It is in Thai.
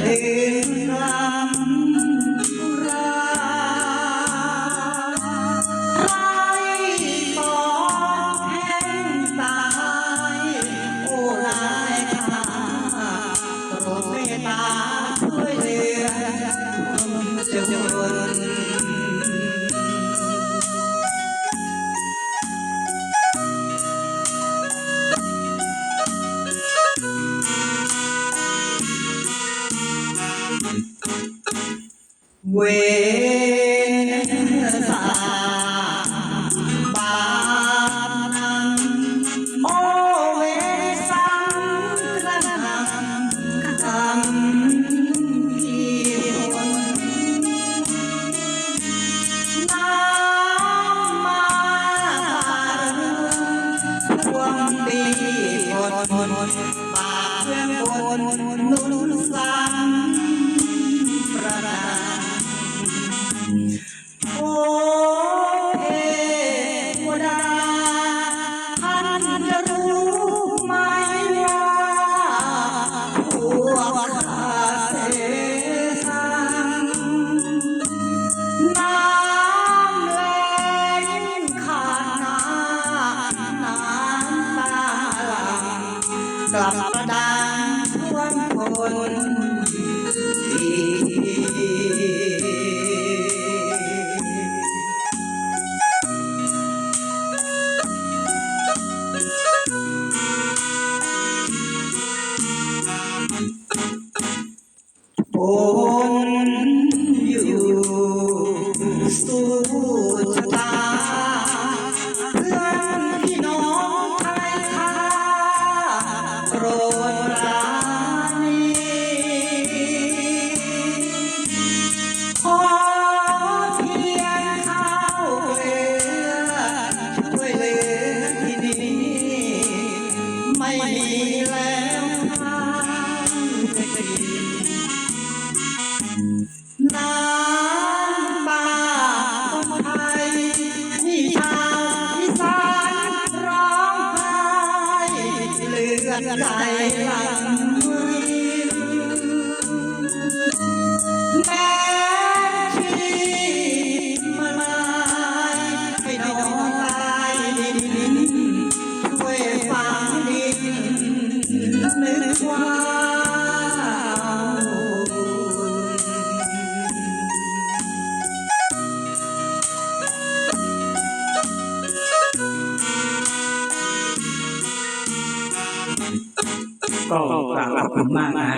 เพลงรำราไล่ปอกแหงตายโอ้ลายข้าโปรเมตตาช่วยเจ เวสาบานัโอเวสังระนังคังทีนามาพวงปีพนปากเพื่อนคนนุนสัง selamat datang pun Oh. ก็กราบขอบคุณมากนะ